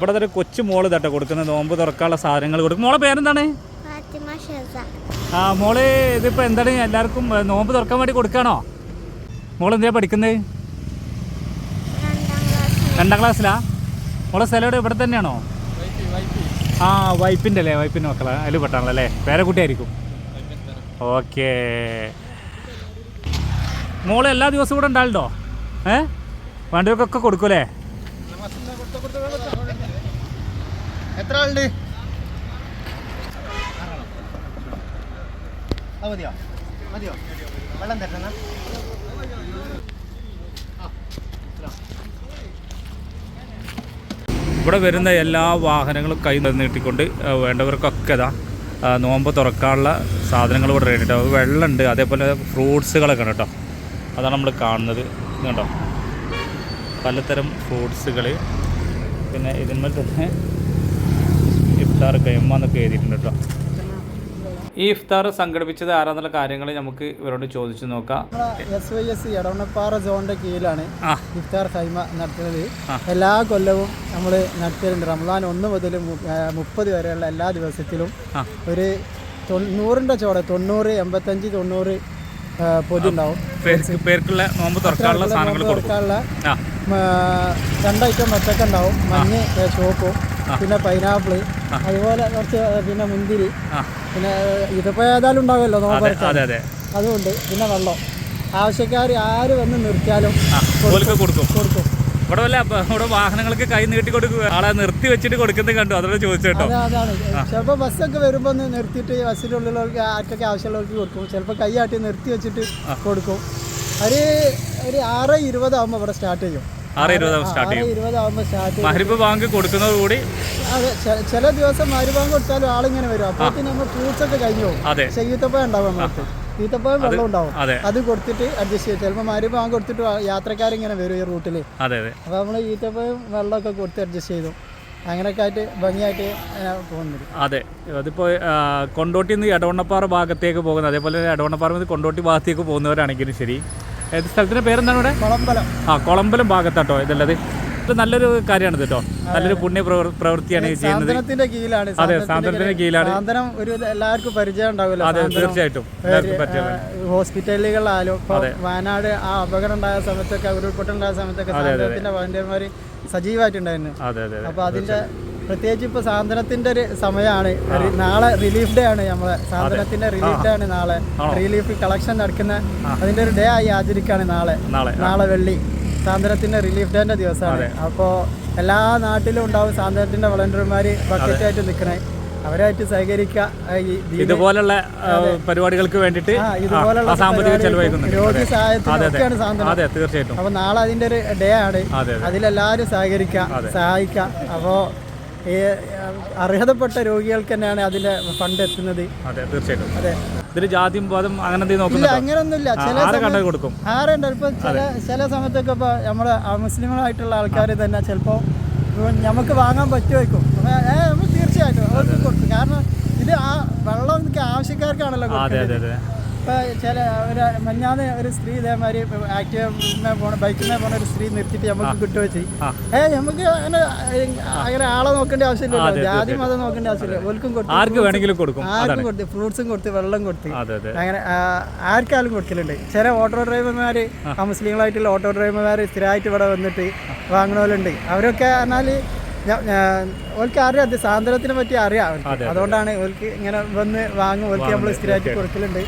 ഇവിടെ ഒരു കൊച്ചു മോൾ തട്ടെ കൊടുക്കുന്നത്. നോമ്പ് തുറക്കാനുള്ള സാധനങ്ങൾ കൊടുക്കും. മോളെ പേരെന്താണ്? ആ മോൾ ഇതിപ്പോൾ എന്താണ്? എല്ലാവർക്കും നോമ്പ് തുറക്കാൻ വേണ്ടി കൊടുക്കാണോ മോൾ എന്തിനാ പഠിക്കുന്നത്? രണ്ടാം ക്ലാസ് രണ്ടാം ക്ലാസ്സിലാ? മോളെ സ്ഥലം ഇവിടെ ഇവിടെ തന്നെയാണോ? ആ വൈപ്പിന്റെ അല്ലേ? വൈപ്പിന്റെ മക്കളെ. അതിൽ പെട്ടാണല്ലോ അല്ലേ? പേരക്കുട്ടിയായിരിക്കും ഓക്കേ. മോൾ എല്ലാ ദിവസവും കൂടെ ഉണ്ടാവുണ്ടോ ഏ? വേണ്ടവർക്കൊക്കെ കൊടുക്കൂലേ എത്ര ആളുണ്ട്? മതിയോ? മതിയോ? വെള്ളം തരണം ഇവിടെ വരുന്ന എല്ലാ വാഹനങ്ങളും കൈ നീട്ടിക്കൊണ്ട് വേണ്ടവർക്കൊക്കെ ഇതാ നോമ്പ് തുറക്കാനുള്ള സാധനങ്ങൾ ഇവിടെ റെഡി കേട്ടോ വെള്ളമുണ്ട് അതേപോലെ ഫ്രൂട്ട്സുകളൊക്കെ ഉണ്ട് കേട്ടോ. അതാണ് നമ്മൾ കാണുന്നത്. കേട്ടോ പലതരം ഫ്രൂട്ട്സുകൾ പിന്നെ ഇതിന്മേൽ തന്നെ ഇഫ്താർ കൈമ എന്നൊക്കെ എഴുതിയിട്ടുണ്ട് കേട്ടോ. ഈ ഇഫ്താർ സംഘടിപ്പിച്ചത് ആരാന്നുള്ള കാര്യങ്ങൾ നമുക്ക് ഇവരോട് ചോദിച്ചു നോക്കാം. എസ് വൈ എസ് സോണിന്റെ കീഴിലാണ് ഇഫ്താർ കൈമ നടത്തുന്നത്. എല്ലാ കൊല്ലവും നമ്മൾ നടത്തിയിട്ടുണ്ട്. റംസാൻ ഒന്ന് മുതൽ മുപ്പത് വരെയുള്ള എല്ലാ ദിവസത്തിലും ഒരു തൊണ്ണൂറിന്റെ ചോടെ തൊണ്ണൂറ് എൺപത്തഞ്ച് തൊണ്ണൂറ് ആ, പൊതി ഉണ്ടാവും പേർക്കുള്ള നോമ്പ് തുറക്കാനുള്ള സാധനങ്ങൾ കൊടുക്കും. കൊടുക്കാനുള്ള ആ. രണ്ട് ഐറ്റം വത്തക്ക ഉണ്ടാവും മഞ്ഞ് ചോപ്പും പിന്നെ പൈനാപ്പിൾ അതുപോലെ കുറച്ച് പിന്നെ മുന്തിരി. പിന്നെ ഇതിപ്പോൾ ഏതായാലും ഉണ്ടാവുമല്ലോ അതെ അതെ അതെ. അതുകൊണ്ട് പിന്നെ വെള്ളം. ആവശ്യക്കാർ ആര് വന്ന് നിർത്തിയാലും കൊടുക്കും. കൊടുക്കും. ഇവിടെ വല്ല ഇവിടെ വാഹനങ്ങൾക്ക് കൈ നീട്ടി കൊടുക്കുക. ആളെ നിർത്തി വെച്ചിട്ട് കൊടുക്കുന്നത് കണ്ടു. അതോടെ ചോദിച്ചു ചിലപ്പോൾ ബസ്സൊക്കെ വരുമ്പോൾ ഒന്ന് നിർത്തിയിട്ട് ബസ്സിലുള്ളവർക്ക് ആർക്കൊക്കെ ആവശ്യമുള്ളവർക്ക് കൊടുക്കും. ചിലപ്പോൾ ആട്ടി നിർത്തി വെച്ചിട്ട് കൊടുക്കും. ഒരു ഒരു ആറ് ഇരുപതാകുമ്പോൾ ഇവിടെ സ്റ്റാർട്ട് ചെയ്യും. ആറ് ഇരുപത് സ്റ്റാർട്ട് ചെയ്യും. ഇരുപതാകുമ്പോൾ സ്റ്റാർട്ട് ചെയ്യും. മഹരിബ് ബാങ്ക് കൊടുക്കുന്നതോടുകൂടി അതെ ചില ദിവസം മരുഭാഗം കൊടുത്താലും ആളിങ്ങനെ വരും. അപ്പോൾ നമ്മൾ ഫ്രൂട്ട്സ് ഒക്കെ കഴിഞ്ഞു പോകും. അതെ. ഈത്തപ്പഴം ഉണ്ടാവും നമ്മളടുത്ത് ഈത്തപ്പഴം വെള്ളം ഉണ്ടാവും. അതെ. കൊടുത്തിട്ട് അഡ്ജസ്റ്റ് ചെയ്യും. ചിലപ്പോൾ ബാങ്ക് കൊടുത്തിട്ട് യാത്രക്കാരിങ്ങനെ വരും ഈ റൂട്ടിൽ അതെ അതെ. അപ്പോൾ നമ്മൾ ഈത്തപ്പഴം വെള്ളമൊക്കെ കൊടുത്ത് അഡ്ജസ്റ്റ് ചെയ്തു. അങ്ങനെയൊക്കെ ആയിട്ട് ഭംഗിയായിട്ട് പോകുന്നു അതെ. അതിപ്പോൾ കൊണ്ടോട്ടിന്ന് എടവണ്ണപ്പാറ ഭാഗത്തേക്ക് പോകുന്നത് അതേപോലെ എടവണ്ണപ്പാറ നിന്ന് കൊണ്ടോട്ടി ഭാഗത്തേക്ക് പോകുന്നവരാണെങ്കിലും ശരി ഏത് സ്ഥലത്തിന്റെ പേരെന്താണ് ഇവിടെ? കുളമ്പലം. ആ കുളമ്പലം ഭാഗത്താട്ടോ ഇതുള്ളത്. ഇത് നല്ലൊരു കാര്യമാണ് കേട്ടോ. നല്ലൊരു പുണ്യ പ്രവൃത്തിയാണ് ചെയ്യുന്നത്. അതെ സാന്ത്വനത്തിന്റെ കീഴിലാണ്. സാന്ത്വനം ഒരു എല്ലാവർക്കും പരിചയം ഉണ്ടാവില്ല അതെ തീർച്ചയായിട്ടും. ഹോസ്പിറ്റലുകളിലായാലും വയനാട് ആ അപകടം ഉണ്ടായ സമയത്തൊക്കെ ഉരുൾപൊട്ടുണ്ടായ സമയത്തൊക്കെ സാന്ത്വനത്തിന്റെ സജീവമായിട്ടുണ്ടായിരുന്നു അപ്പൊ അതിന്റെ പ്രത്യേകിച്ച് ഇപ്പൊ സാന്ത്വനത്തിന്റെ ഒരു സമയമാണ് നാളെ റിലീഫ് ഡേ ആണ് നമ്മളെ. സാന്ത്വനത്തിന്റെ റിലീഫ് ഡേ ആണ് നാളെ. റിലീഫ് കളക്ഷൻ നടക്കുന്ന അതിന്റെ ഒരു ഡേ ആയി ആചരിക്കാണ് നാളെ. നാളെ വെള്ളി. സാന്ത്വനത്തിന്റെ റിലീഫ് ഡേന്റെ ദിവസമാണ്. അപ്പോൾ എല്ലാ നാട്ടിലും ഉണ്ടാവും സാന്ത്വനത്തിന്റെ വളണ്ടിയർമാര് ബക്കറ്റായിട്ട് നിൽക്കണേ അവരായിട്ട് സഹകരിക്കുക ഇതുപോലുള്ള പരിപാടികൾക്ക് വേണ്ടിയിട്ട് ഇതുപോലുള്ള സാമ്പത്തിക രോഗി സാന്ത്വനം. തീർച്ചയായിട്ടും. അപ്പൊ നാളെ അതിന്റെ ഒരു ഡേ ആണ്. അതിലെല്ലാരും അതിലെല്ലാവരും സഹകരിക്കുക സഹായിക്കുക. അപ്പോൾ ഈ അർഹതപ്പെട്ട രോഗികൾക്ക് തന്നെയാണ് അതിന്റെ ഫണ്ട് എത്തുന്നത്. അതെ തീർച്ചയായിട്ടും. അതെ. ഇതിൽ ജാതിയും പാദം അങ്ങനെ അങ്ങനൊന്നുമില്ല ചില കൊടുക്കും? ആരുണ്ട് ഇപ്പൊ ചില ചില സമയത്തൊക്കെ ഇപ്പൊ നമ്മുടെ മുസ്ലിങ്ങളായിട്ടുള്ള ആൾക്കാർ തന്നെ ചിലപ്പോൾ നമുക്ക് വാങ്ങാൻ പറ്റുമായിരിക്കും നമ്മൾ തീർച്ചയായിട്ടും അവർക്ക് കൊടുക്കും. കാരണം ഇത് ആ വെള്ളം ആവശ്യക്കാർക്കാണല്ലോ ആ, അതെ കൊടുക്കുന്നത് അതെ അതെ ഇപ്പൊ ചില ഒരു മഞ്ഞാന്ന് ഒരു സ്ത്രീ ഇതേമാതിരി ആക്റ്റീവ് പോണ ബൈക്കിൽ പോണ ഒരു സ്ത്രീ നിർത്തിയിട്ട് നമുക്ക് കിട്ടുകയോ ചെയ്യും? ഏ നമുക്ക് അങ്ങനെ അങ്ങനെ ആളെ നോക്കേണ്ട ആവശ്യമില്ല ജാതി മതം നോക്കേണ്ട ആവശ്യമില്ല. ഓൽക്കും കൊടുത്തു ആർക്ക് വേണമെങ്കിലും കൊടുക്കും. ആർക്കും കൊടുത്തു ഫ്രൂട്ട്സും കൊടുത്ത് വെള്ളം കൊടുത്ത്. അങ്ങനെ ആർക്കാലും കൊടുക്കലുണ്ട്. ചില ഓട്ടോ ഡ്രൈവർമാർ മുസ്ലിങ്ങളായിട്ടുള്ള ഓട്ടോ ഡ്രൈവർമാർ സ്ഥിരമായിട്ട് ഇവിടെ വന്നിട്ട് വാങ്ങണവരുണ്ട്. അവരൊക്കെ എന്നാൽ ഓർക്ക് അറിയാം അത് സാന്ദ്രത്തിനെ പറ്റി അറിയാം അതുകൊണ്ടാണ് ഓൽക്ക് ഇങ്ങനെ വന്ന് വാങ്ങും. ഓൽക്ക് നമ്മൾ സ്ഥിരമായിട്ട് കൊടുക്കലുണ്ട്.